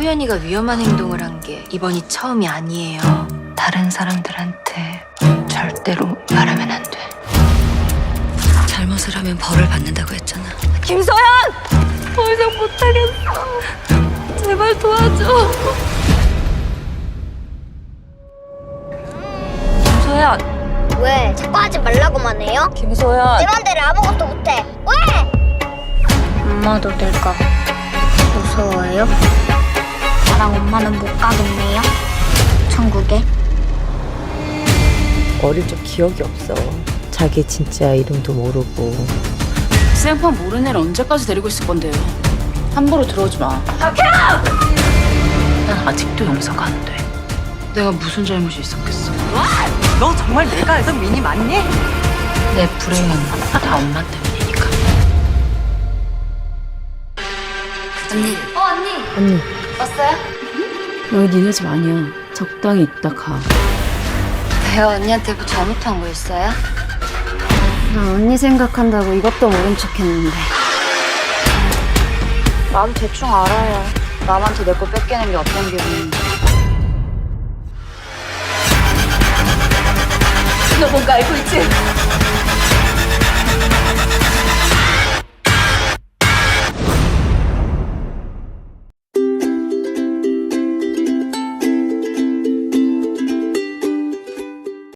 수연이가 위험한 행동을 한 게 이번이 처음이 아니에요. 다른 사람들한테 절대로 말하면 안 돼. 잘못을 하면 벌을 받는다고 했잖아. 김소연! 더 이상 못하겠어. 제발 도와줘. 김소연! 왜? 자꾸 하지 말라고만 해요? 김소연! 내 맘대로 아무것도 못해. 왜? 엄마도 될까 무서워요? 나랑 엄마는 못 가겠네요. 천국에. 어릴 적 기억이 없어. 자기 진짜 이름도 모르고. 생판 모르는 애를 언제까지 데리고 있을 건데요? 함부로 들어오지 마. 난 아직도 용서가 안 돼. 내가 무슨 잘못이 있었겠어? 너 정말 내가 알던 미니 맞니? 내 불행은 다 엄마 때문이 언니, 어 언니. 언니, 왔어요? 여기 니네 집 아니야. 적당히 있다 가. 내가 언니한테 뭐 잘못한 거 있어요? 나 언니 생각한다고 이것도 모른 척 했는데. 나도 대충 알아요. 남한테 내 거 뺏기는 게 어떤 기분인지. 너 뭔가 알고 있지?